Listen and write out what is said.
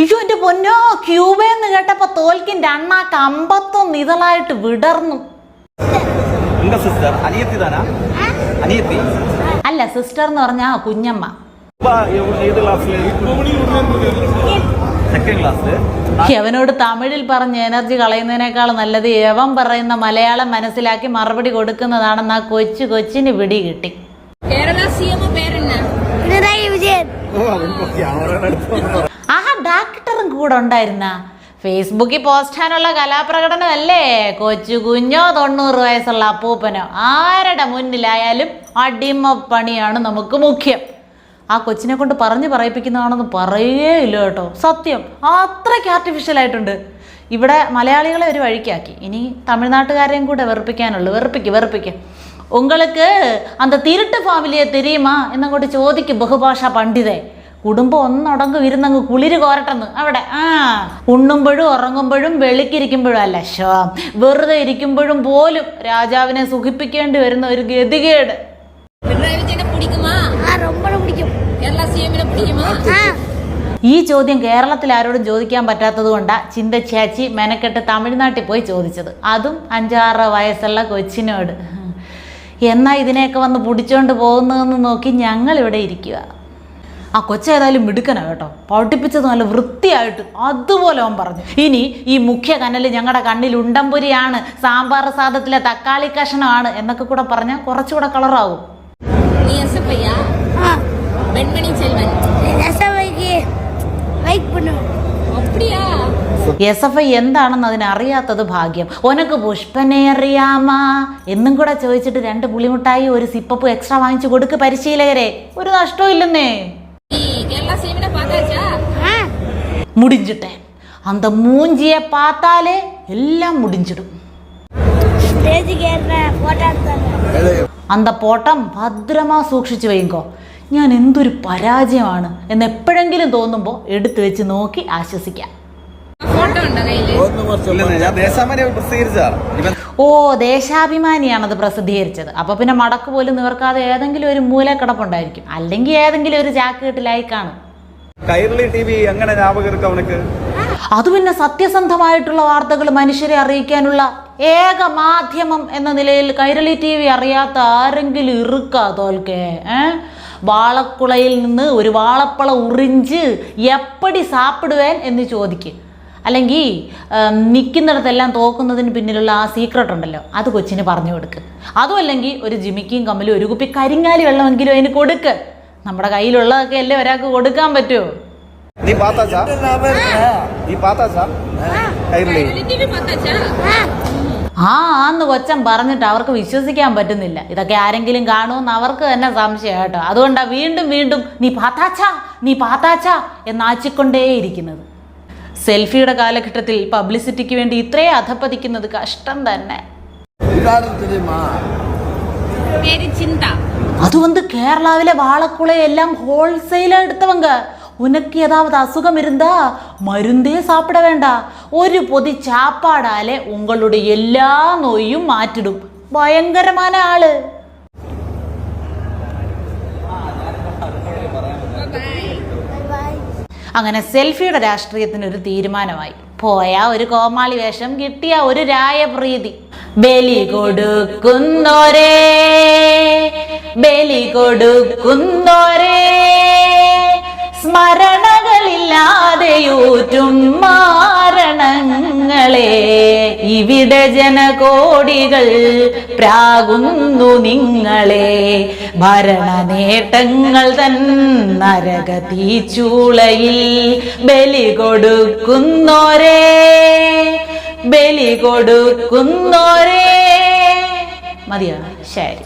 അയ്യോ എന്റെ പൊന്നോ ക്യൂബയെന്ന് കേട്ടപ്പോ തോൽക്കിന്റെ അണ്ണാക്ക് അമ്പത്തൊന്ന് ഇതളായിട്ട് വിടർന്നു. അല്ല സിസ്റ്റർ എന്ന് പറഞ്ഞാ കുഞ്ഞമ്മ. അവനോട് തമിഴിൽ പറഞ്ഞ് എനർജി കളയുന്നതിനേക്കാൾ നല്ലത് യവൻ പറയുന്ന മലയാളം മനസ്സിലാക്കി മറുപടി കൊടുക്കുന്നതാണെന്ന് ആ കൊച്ചു കൊച്ചിന് പിടി കിട്ടി. കേരള സി എം പേരെന്ന? പിണറായി വിജയൻ. ആഹാ ഡാക്ടറും കൂടെ ഉണ്ടായിരുന്ന? ഫേസ്ബുക്കിൽ പോസ്റ്റ് ചെയ്യാനുള്ള കലാപ്രകടനമല്ലേ? കൊച്ചു കുഞ്ഞോ തൊണ്ണൂറ് വയസ്സുള്ള അപ്പൂപ്പനോ? ആരുടെ മുന്നിലായാലും അടിമ പണിയാണ് നമുക്ക് മുഖ്യം. ആ കൊച്ചിനെ കൊണ്ട് പറഞ്ഞു പറയിപ്പിക്കുന്നതാണെന്ന് പറയേ ഇല്ല കേട്ടോ. സത്യം അത്രയ്ക്ക് ആർട്ടിഫിഷ്യൽ ആയിട്ടുണ്ട്. ഇവിടെ മലയാളികളെ ഒരു വഴിക്കാക്കി. ഇനി തമിഴ്നാട്ടുകാരെയും കൂടെ വെറുപ്പിക്കാനുള്ളൂ. വെറുപ്പിക്കുക വെറുപ്പിക്ക്. ഉങ്ങൾക്ക് അന്ത തിരുട്ട് ഫാമിലിയെ തെരിയുമാ എന്നങ്ങോട്ട് ചോദിക്കും ബഹുഭാഷാ പണ്ഡിതേ കുടുംബം ഒന്നടങ്കം ഇരുന്നങ്ങ് കുളിര് കോരട്ടെന്ന് അവിടെ ആ ഉണ്ണുമ്പോഴും ഉറങ്ങുമ്പോഴും വെളിക്കിരിക്കുമ്പോഴും അല്ല ശോ വെറുതെ ഇരിക്കുമ്പോഴും പോലും രാജാവിനെ സുഖിപ്പിക്കേണ്ടി വരുന്ന ഒരു ഗതികേട് പിണറായി വിജയനെ പിടിക്കുമാ ആ ரொம்ப പിടിക്കും കേരള സി എമ്മിനെ പിടിക്കുമാ ആ ഈ ചോദ്യം കേരളത്തിൽ ആരോടും ചോദിക്കാൻ പറ്റാത്തത് കൊണ്ടാ ചിന്ത ചേച്ചി മെനക്കെട്ട് തമിഴ്നാട്ടിൽ പോയി ചോദിച്ചത് അതും അഞ്ചാറ് വയസ്സുള്ള കൊച്ചിനോട് എന്നാ ഇതിനെയൊക്കെ വന്ന് പിടിച്ചോണ്ട് പോകുന്നതെന്ന് നോക്കി ഞങ്ങൾ ഇവിടെ ഇരിക്കുക ആ കൊച്ചേതായാലും മിടുക്കനാ കേട്ടോ. പൊട്ടിപ്പിച്ചത് നല്ല വൃത്തിയായിട്ട് അതുപോലെ അവൻ പറഞ്ഞു. ഇനി ഈ മുഖ്യ കനൽ ഞങ്ങളുടെ കണ്ണിൽ ഉണ്ടംപുരിയാണ് സാമ്പാർ സാധത്തിലെ തക്കാളി കഷണമാണ് എന്നൊക്കെ കൂടെ പറഞ്ഞാൽ കുറച്ചുകൂടെ കളറാകും എസ് എഫ് ഐ എന്താണെന്ന് അതിനറിയാത്തത് ഭാഗ്യം. ഒനക്ക് പുഷ്പനെ അറിയാമാ? എന്നും കൂടെ ചോദിച്ചിട്ട് രണ്ട് പുളിമുട്ടായി ഒരു സിപ്പപ്പ് എക്സ്ട്രാ വാങ്ങിച്ചു കൊടുക്ക് പരിശീലകരെ. ഒരു നഷ്ടവും ഇല്ലെന്നേ. മുടിഞ്ചിട്ടെ. അന്ത മൂഞ്ചിയെ പാത്താലേ എല്ലാം മുടിഞ്ചിടും. അന്ത പോട്ടം ഭദ്രമാ സൂക്ഷിച്ചു വയ്ക്കോ ഞാൻ എന്തൊരു പരാജയമാണ് എന്ന് എപ്പോഴെങ്കിലും തോന്നുമ്പോൾ എടുത്തു വെച്ച് നോക്കി ആശ്വസിക്കാം. ഓ ദേശാഭിമാനിയാണത് പ്രസിദ്ധീകരിച്ചത്. അപ്പൊ പിന്നെ മടക്ക് പോലും നിവർക്കാതെ ഏതെങ്കിലും ഒരു മൂല കിടപ്പുണ്ടായിരിക്കും അല്ലെങ്കിൽ ഏതെങ്കിലും ഒരു ചാക്കുകെട്ടിലായി കാണും. അത് പിന്നെ സത്യസന്ധമായിട്ടുള്ള വാർത്തകൾ മനുഷ്യരെ അറിയിക്കാനുള്ള ഏക മാധ്യമം എന്ന നിലയിൽ കൈരളി ടി വി അറിയാത്ത ആരെങ്കിലും ഇറുക്കാ തോൽക്കെ? വാളക്കുളയിൽ നിന്ന് ഒരു വാളപ്പള ഉറിഞ്ച് എപ്പടി സാപ്പിടുവേൻ എന്ന് ചോദിക്കും. അല്ലെങ്കിൽ നിൽക്കുന്നിടത്തെല്ലാം തോക്കുന്നതിന് പിന്നിലുള്ള ആ സീക്രട്ട് ഉണ്ടല്ലോ അത് കൊച്ചിന് പറഞ്ഞു കൊടുക്ക്. അതും അല്ലെങ്കിൽ ഒരു ജിമിക്കും കമ്മലും ഒരു കുപ്പി കരിങ്ങാലി വെള്ളമെങ്കിലും അതിന് കൊടുക്ക്. നമ്മുടെ കയ്യിലുള്ളതൊക്കെ അല്ലേ ഒരാൾക്ക് കൊടുക്കാൻ പറ്റുമോ നീ നീ ആ. ആന്ന് കൊച്ചൻ പറഞ്ഞിട്ട് അവർക്ക് വിശ്വസിക്കാൻ പറ്റുന്നില്ല. ഇതൊക്കെ ആരെങ്കിലും കാണുമെന്ന് അവർക്ക് തന്നെ സംശയം കേട്ടോ. അതുകൊണ്ടാണ് വീണ്ടും വീണ്ടും നീ പാത്താച്ചാ നീ പാത്താച്ചാ എന്നാച്ചിക്കൊണ്ടേയിരിക്കുന്നത്. സെൽഫിയുടെ കാലഘട്ടത്തിൽ പബ്ലിസിറ്റിക്ക് വേണ്ടി ഇത്രയും അധപ്പതിക്കുന്നത് കഷ്ടം തന്നെ பேரு சிந்தா அது வந்து கேரளாவில வாழக்குலை எல்லாம் ஹோல்சேலா எடுத்தவங்க உனக்கு ஏதாவது அசுகம் இருந்தா மருந்தே சாப்பிட வேண்டாம் ஒரு பொதி சாப்பாடாலே உங்களுடைய எல்லா நோயும் மாற்றிடும் ഭയങ്കരമായ ആള് അങ്ങനെ സെൽഫിയുടെ രാഷ്ട്രീയത്തിന് ഒരു തീരുമാനമായി. പോയ ഒരു കോമാളി വേഷം കിട്ടിയ ഒരു രായപ്രീതി. ബലി കൊടുക്കുന്നോരേ ബലി കൊടുക്കുന്നോരേ സ്മരണകളില്ലാതെയൂറ്റും മാരണങ്ങളെ. ഇവിടെ ജനകോടികൾ പ്രാകുന്നു നിങ്ങളെ. ഭരണ നേട്ടങ്ങൾ തൻ നരക തീച്ചൂളയിൽ ബലി കൊടുക്കുന്നോരേ. ബലി കൊടുക്കുന്നോരേ. മതിയോ? ശരി.